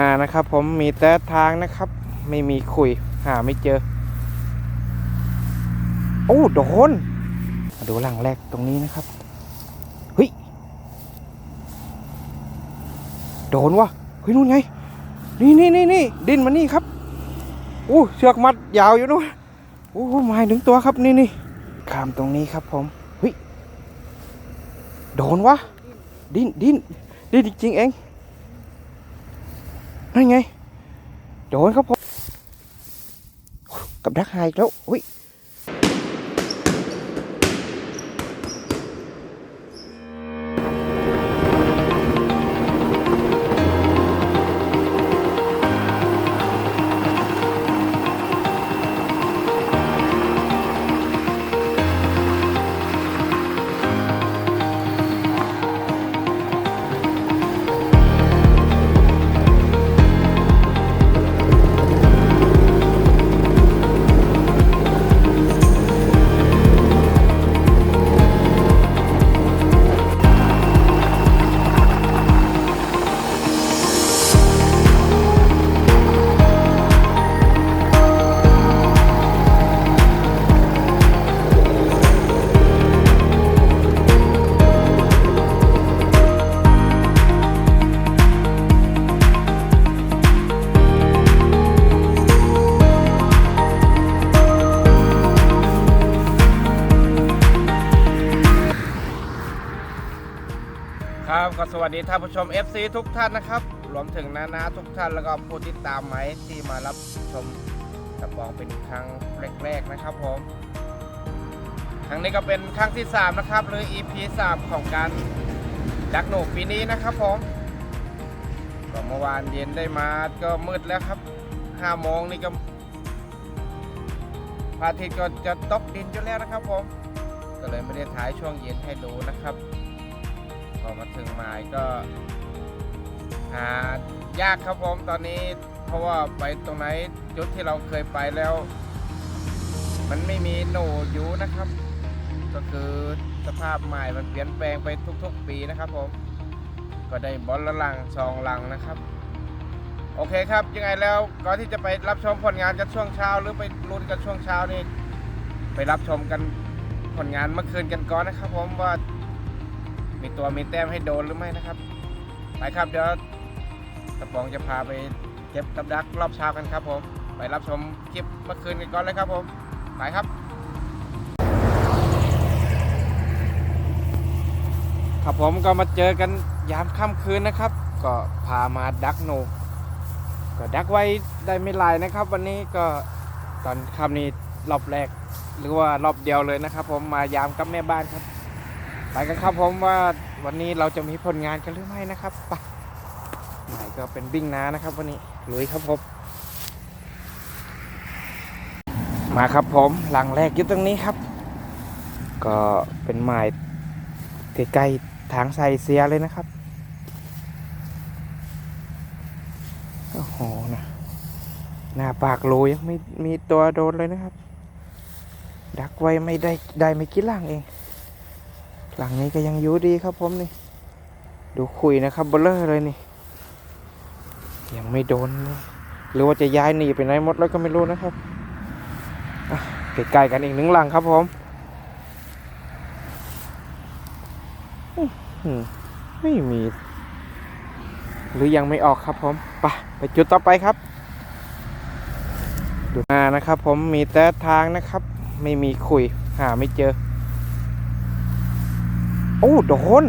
มานะครับผมมีแต่ทางนะครับ ไม่มีคุยหาไม่เจอ โอ้โดนมาดูหลังแรกตรงนี้นะครับเฮ้ยโดนวะเฮ้ยนู่นไง นี่นี่นี่นี่ดินมานี่ครับอู้เชือกมัดยาวอยู่นู่นโอ้มาถึงตัวครับนี่นี่ข้ามตรงนี้ครับผมเฮ้ยโดนวะดินดินดินจริงๆเอง นั่นไงโดนครับผมกับดักหายอีกแล้วอุ้ย ก็สวัสดีท่านผู้ชม FC ทุกท่านนะครับ รวมถึงนานาทุกท่านแล้วก็ผู้ติดตามไหมที่มารับชมกระบองเป็นครั้งแรกๆนะครับผม ครั้งนี้ก็เป็นครั้งที่ 3 นะครับ หรือ EP 3 ของการดักหนูปีนี้นะครับผมก็เมื่อวานเย็นได้มาก็มืดแล้วครับ5โมงนี่ก็พระอาทิตย์ก็จะตกดินอยู่แล้วนะครับผม ก็เลยไม่ได้ถ่ายช่วงเย็นให้ดูนะครับ พอมาถึงหมายก็หายากครับผมตอนนี้ เพราะว่าไปตรงไหนจุดที่เราเคยไปแล้ว มันไม่มีหนูอยู่นะครับ ก็คือสภาพใหม่มันเปลี่ยนแปลงไปทุกๆ ปีนะครับผม ก็ได้บอลละลังสองลังนะครับ โอเคครับ ยังไงแล้วก่อนที่จะไปรับชมผลงานกันช่วงเช้า หรือไปลุ้นกันช่วงเช้านี่ไปรับชมกันผลงานเมื่อคืนกันก่อนนะครับ ผมว่า มีตัวมีแต้มให้โดนหรือไม่นะครับ ไปครับเดี๋ยวกระป๋องจะพาไปเก็บกับดักรอบเช้ากันครับผม ไปรับชมคลิปเมื่อคืนกันก่อนเลยครับผม ไปครับครับผมก็มาเจอกันยามค่ำคืนนะครับ ก็พามาดักโน ก็ดักไว้ได้ไม่หลายนะครับ วันนี้ก็ตอนค่ำนี้รอบแรก หรือว่ารอบเดียวเลยนะครับ ผมมายามกับแม่บ้านครับ ไปกันครับผมว่าวันนี้เราจะมีผลงานกันหรือไม่นะครับไปหมายก็เป็นบิ้งน้านะครับ วันนี้ลุยครับผม มาครับผมหลังแรกอยู่ตรงนี้ครับ ก็เป็นหมายใกล้ๆทางไซเซียเลยนะครับโอ้โหนะหน้าปากรูยังไม่มีตัวโดนเลยนะครับ ดักไว้ไม่ได้ได้ไม่กี่หลังเอง หลังนี้ก็ยังอยู่ดีครับผมนี่ ดูคุยนะครับเบลเลอร์เลยนี่ ยังไม่โดนเลยหรือว่าจะย้ายหนีไปไหนหมดแล้วก็ไม่รู้นะครับใกล้ๆกันอีกหนึ่งหลังครับผมไม่มี หรือยังไม่ออกครับผมไปไปจุดต่อไปครับ ดูมานะครับผมมีแต่ทางนะครับ ไม่มีคุยหาไม่เจอ อ้โดน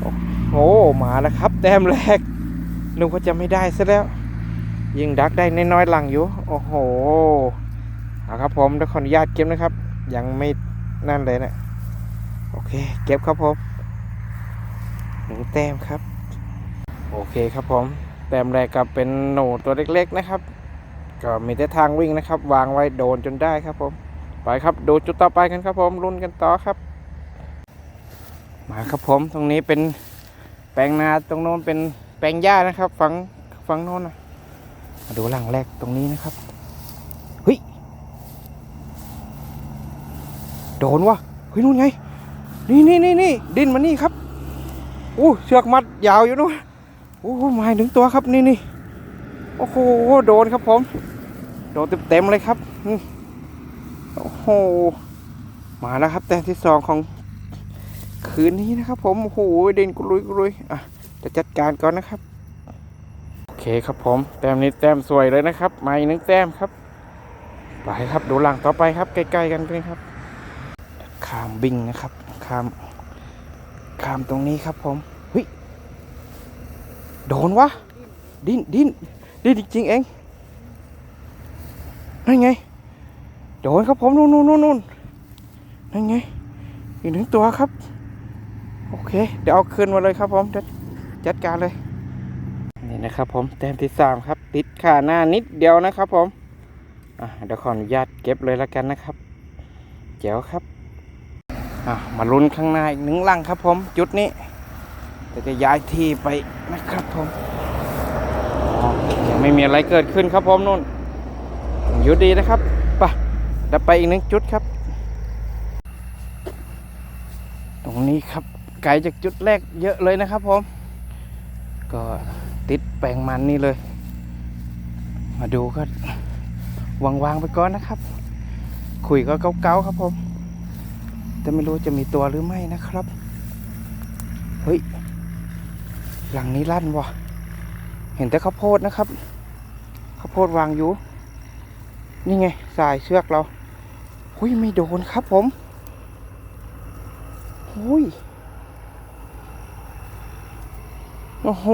โอ้โหมาแล้วครับ แต้มแรกนึกว่าจะไม่ได้ซะแล้ว ยิงดักได้น้อยๆหลังอยู่ โอ้โหเอาครับผมเดี๋ยวขออนุญาตเก็บนะครับ ยังไม่นั่นเลยนะโอเค เก็บครับผมหนึ่งแต้มครับ โอเคครับผม แต้มแรกก็เป็นหนูตัวเล็ก ๆนะครับ ก็มีแต่ทางวิ่งนะครับ วางไว้โดนจนได้ครับผม ไปครับ ดูจุดต่อไปกันครับผมลุ้นกันต่อครับ มาครับผมตรงนี้เป็นแปลงนาตรงโน้นเป็นแปลงหญ้านะครับฝั่งฝั่งโน้นนะมาดูหลังแรกตรงนี้นะครับเฮ้ยโดนวะเฮ้ยนู่นไง นี่นี่นี่นี่ดินมานี่ครับอู้เชือกมัดยาวอยู่นู่นโอ้หมายถึงตัวครับนี่นี่โอ้โหโดนครับผม โดนเต็มๆเลยครับโอ้โหมาแล้วครับแต้มที่สองของ คืนนี้นะครับ ผมโอ้โหเด่นกุลุยกุลุยอะจะจัดการก่อนนะครับโอเคครับผมแต้มนี้แต้มสวยเลยนะครับมาอีกหนึ่งแต้มครับไปครับดูหลังต่อไปครับใกล้ๆกันเลยครับข้ามบิงนะครับข้ามข้ามตรงนี้ครับผมเฮ้ยโดนวะดิ้นดิ้นดิ้นจริงๆเองนั่นไงโดนครับผมนู่นนู่นนู่นนั่นไงอีกหนึ่งตัวครับ โอเค เดี๋ยวเอาคืนมาเลยครับผมจัดจัดการเลย นี่นะครับผมแต้มที่สามครับ ติดขาหน้านิดเดียวนะครับผมเดี๋ยวขออนุญาตเก็บเลยแล้วกันนะครับเจ๋วครับมาลุ้นข้างหน้าอีกหนึ่งลังครับ ผม จุดนี้เดี๋ยวจะย้ายที่ไปนะครับผมยังไม่มีอะไรเกิดขึ้นครับผมนู่นหยุดดีนะครับไปเดี๋ยวไปอีกหนึ่งจุดครับ ตรงนี้ครับ ไกลจากจุดแรกเยอะเลยนะครับผม ก็ติดแปลงมันนี่เลย มาดูก็วางๆไปก่อนนะครับ คุยก็เกาๆครับผม แต่ไม่รู้จะมีตัวหรือไม่นะครับ เฮ้ย หลังนี้ลั่นวะเห็นแต่ข้าวโพดนะครับ ข้าวโพดวางอยู่ นี่ไงสายเชือกเราหุยไม่โดนครับผมหุย โอ้โห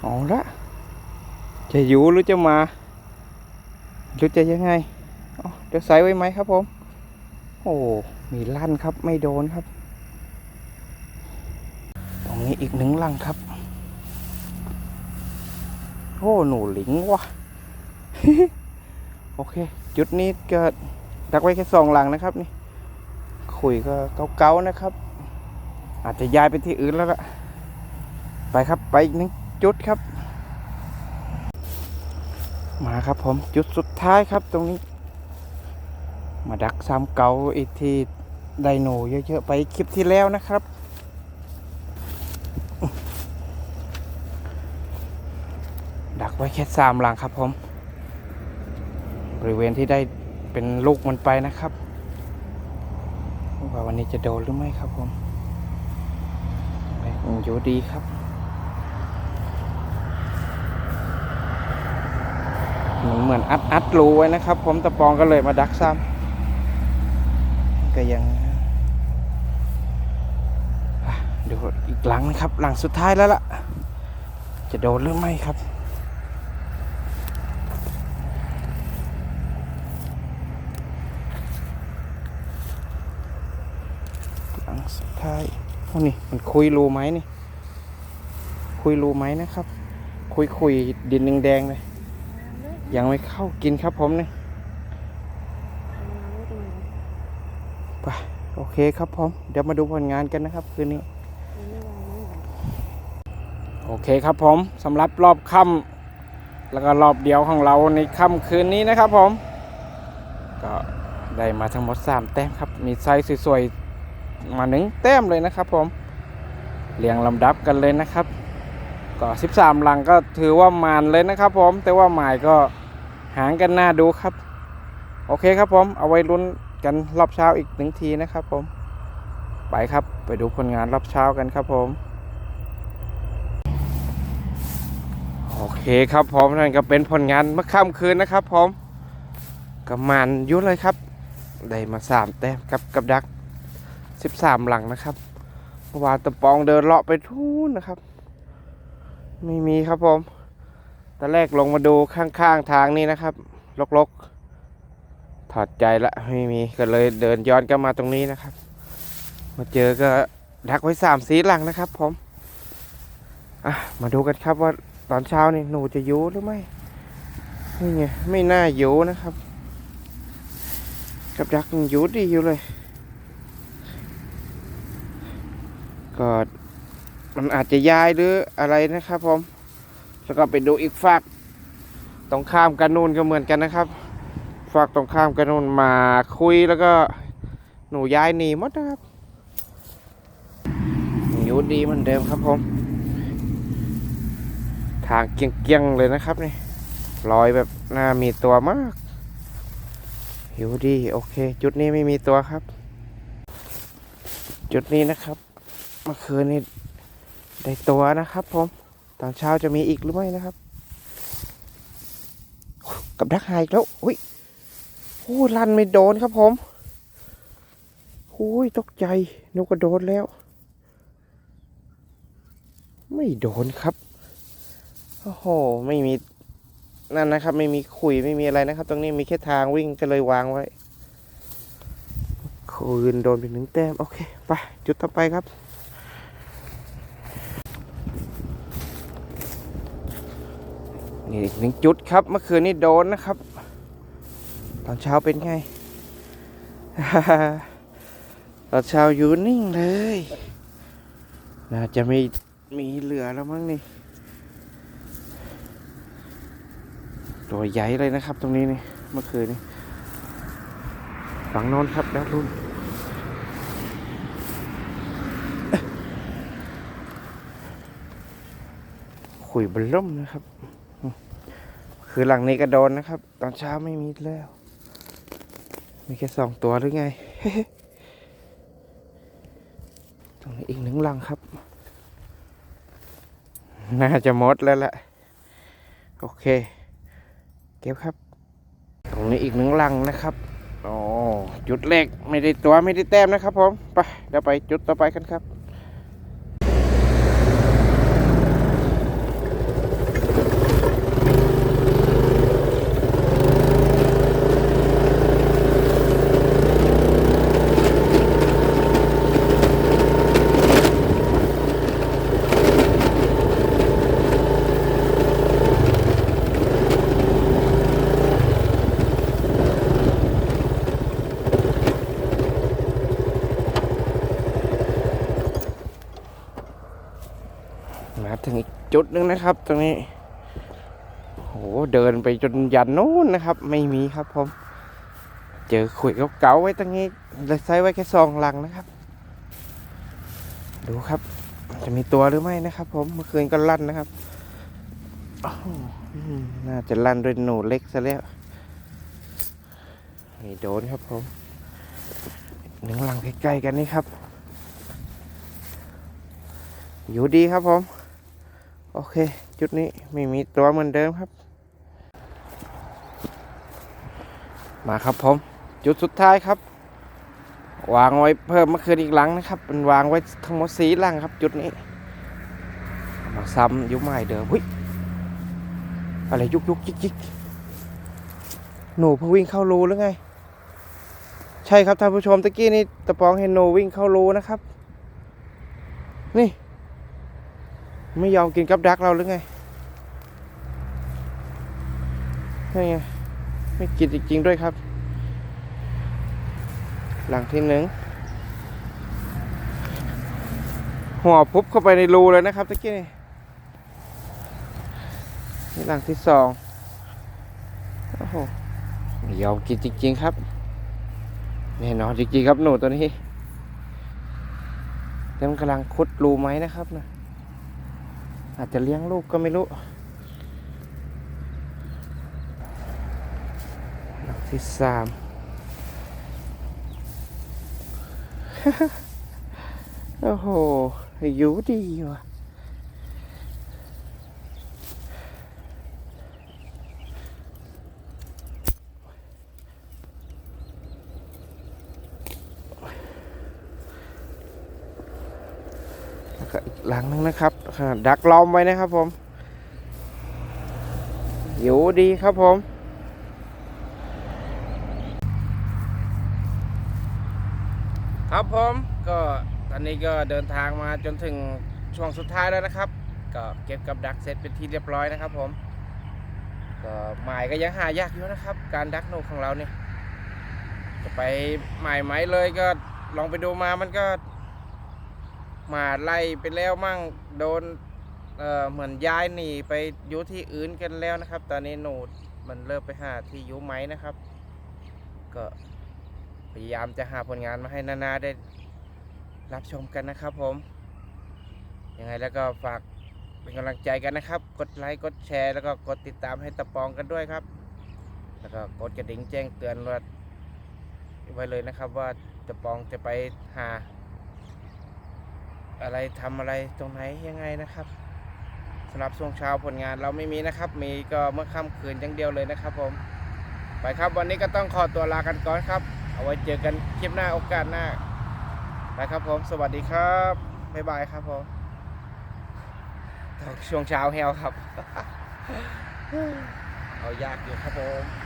เอาละจะอยู่หรือจะมาหรือจะยังไงเดี๋ยวใส่ไว้ไหมครับผม โอ้มีลั่นครับไม่โดนครับ ตรงนี้อีกหนึ่งลังครับ โอ้หนูหลิงวะโอเค จุดนี้ก็ดักไว้แค่สองหลังนะครับนี่ คุยก็เก่าๆนะครับ อาจจะย้ายไปที่อื่นแล้วล่ะ ไปครับไปอีกหนึ่งจุดครับ มาครับผมจุดสุดท้ายครับตรงนี้ มาดักซ้ำเก่าอีกทีไดโนเยอะๆ ไปคลิปที่แล้วนะครับ ดักไว้แค่สามหลังครับผม บริเวณที่ได้เป็นลูกมันไปนะครับว่าวันนี้จะโดนหรือไม่ครับผมอยู่ดีครับ เหมือนอัดอัดรูไว้นะครับ ผมตะปองก็เลยมาดักซ้ำก็ยังเดี๋ยวอีกหลังนะครับ หลังสุดท้ายแล้วล่ะ จะโดนหรือไม่ครับหลังสุดท้ายโอ้นี่มันคุยรูไหมนี่ คุยรูไหมนะครับ คุยคุยดินแดงๆเลย ยังไม่เข้ากินครับผมเนี่ยไปโอเคครับผม เดี๋ยวมาดูผลงานกันนะครับ คืนนี้ โอเคครับผมสำหรับรอบค่ำแล้วก็รอบเดียวของเราในค่ำคืนนี้นะครับผม ก็ได้มาทั้งหมด 3 แต้มครับ มีไซส์สวยๆ มาหนึ่งแต้มเลยนะครับผม เรียงลำดับกันเลยนะครับ ก็ 13 หลังก็ถือว่ามานเลยนะครับผม แต่ว่าหมายก็ หางกันหน้าดูครับ โอเคครับผม เอาไว้ลุ้นกันรอบเช้าอีกหนึ่งทีนะครับผม ไปครับไปดูผลงานรอบเช้ากันครับผม โอเคครับผมนั่นก็เป็นผลงานเมื่อค่ำคืนนะครับผมกับมันยุ่เลยครับ ได้มาสามแต้มกับกับดัก13หลังนะครับเมื่อวานตะปองเดินเลาะไปทูนนะครับ ไม่มีครับผม ตอนแรกลงมาดูข้างๆทางนี่นะครับลกๆถอดใจละไม่มีก็เลยเดินย้อนกลับมาตรงนี้นะครับ มาเจอก็ดักไว้สามสีหลังนะครับ ผมอะมาดูกันครับว่าตอนเช้านี่หนูจะยูหรือไม่นี่ไงไม่น่ายูนะครับกับดักยูดีอยู่เลยก็มันอาจจะย้ายหรืออะไรนะครับผม แล้วก็ไปดูอีกฝากตรงข้ามกันนู่นก็เหมือนกันนะครับฝากตรงข้ามกันนู่นมาคุยแล้วก็หนูย้ายหนีหมดนะครับอยู่ดีเหมือนเดิมครับผม ทางเกี้ยงๆเลยนะครับนี่ลอยแบบน่ามีตัวมากหิวดีโอเค จุดนี้ไม่มีตัวครับ จุดนี้นะครับเมื่อคืนนี้ได้ตัวนะครับผม ตอนเช้าจะมีอีกหรือไม่นะครับ กับดักหายอีกแล้วอุ้ยโอ้ลันไม่โดนครับผมโอ้ยตกใจนึกว่าโดนแล้ว ไม่โดนครับโอ้โหไม่มีนั่นนะครับ ไม่มีขุยไม่มีอะไรนะครับ ตรงนี้มีแค่ทางวิ่งก็เลยวางไว้คืนโดนไปหนึ่งแต้ม โอเค ไป จุดต่อไปครับ นี่อีกหนึ่งจุดครับเมื่อคืนนี้โดนนะครับ ตอนเช้าเป็นไง ตอนเช้าอยู่นิ่งเลย น่าจะมีมีเหลือแล้วมั้งนี่ ตัวใหญ่เลยนะครับตรงนี้นี่เมื่อคืนนี้ฝั่งน้นครับแด้านรุ่นขุยบล่มนะครับ คือหลังนี้ก็โดนนะครับ ตอนเช้าไม่มีแล้ว มีแค่สองตัวหรือไง ตรงนี้อีกหนึ่งหลังครับ น่าจะหมดแล้วแหละ โอเค เก็บครับ ตรงนี้อีกหนึ่งหลังนะครับอ๋อจุดแรกไม่ได้ตัวไม่ได้แต้มนะครับผม ไปเดี๋ยวไปจุดต่อไปกันครับ มาถึงอีกจุดหนึ่งนะครับ ตรงนี้โหเดินไปจนยันนู้นนะครับ ไม่มีครับผม เจอขุยเก่าๆไว้ตรงนี้เลยใส่ไว้แค่ซองลังนะครับ ดูครับ จะมีตัวหรือไม่นะครับ ผมเมื่อคืนก็ลั่นนะครับน่าจะลั่นด้วยหนูเล็กซะแล้วไม่โดนครับผมหนึ่งหลังใกล้ๆกันนี่ครับ อยู่ดีครับผม โอเค จุดนี้ไม่มีตัวเหมือนเดิมครับ มาครับผม จุดสุดท้ายครับ วางไว้เพิ่มเมื่อคืนอีกหลังนะครับเป็นวางไว้ทั้งหมดสีหลังครับ จุดนี้ มาซ้ำยุ่ใหม่เดิมหุ้ยอะไรยุกยุกยิกยิกหนูเพิ่งวิ่งเข้ารูหรือไง ใช่ครับท่านผู้ชมตะกี้นี่ตะปองเห็นหนูวิ่งเข้ารูนะครับ นี่ ไม่ยอมกินกับดักเราหรือไงนี่ไงไม่กินจริงๆด้วยครับ หลังที่หนึ่งหัวพุบเข้าไปในรูเลยนะครับตะกี้นี่นี่หลังที่สองโอ้โหไม่ยอมกินจริงๆครับแน่นอนจริงๆครับหนูตัวนี้แต่มันกำลังคุดรูไหมนะครับนะ อาจจะเลี้ยงลูกก็ไม่รู้หลักที่สามโอ้โหอยู่ดีว่ะ แล้วก็อีกหลังนึงนะครับดักล้อมไว้นะครับผมอยู่ดีครับผมครับผมก็ตอนนี้ก็เดินทางมาจนถึงช่วงสุดท้ายแล้วนะครับ ก็เก็บกับดักเสร็จเป็นที่เรียบร้อยนะครับผมก็หมายก็ยังหายากอยู่นะครับ การดักนกของเราเนี่ยจะไปหมายไหมเลยก็ลองไปดูมามันก็ มาไล่ไปแล้วมั่งโดนเอ่อเหมือนย้ายหนีไปอยู่ที่อื่นกันแล้วนะครับ ตอนนี้หนูมันเริ่มไปหาที่อยู่ไหมนะครับ ก็พยายามจะหาผลงานมาให้นานาได้รับชมกันนะครับผมยังไงแล้วก็ฝากเป็นกำลังใจกันนะครับ กดไลค์กดแชร์แล้วก็กดติดตามให้ตะปองกันด้วยครับ แล้วก็กดกระดิ่งแจ้งเตือนว่าไว้เลยนะครับ ว่าตะปองจะไปหา อะไรทำอะไรตรงไหนยังไงนะครับสำหรับช่วงเช้าผลงานเราไม่มีนะครับ มีก็เมื่อค่ำคืนอย่างเดียวเลยนะครับ ผม ไปครับวันนี้ก็ต้องขอตัวลากันก่อนครับ เอาไว้เจอกันคลิปหน้าโอกาสหน้าไปครับผม สวัสดีครับบ๊ายบายครับผมช่วงเช้าแฮวครับ เอายากอยู่ครับผม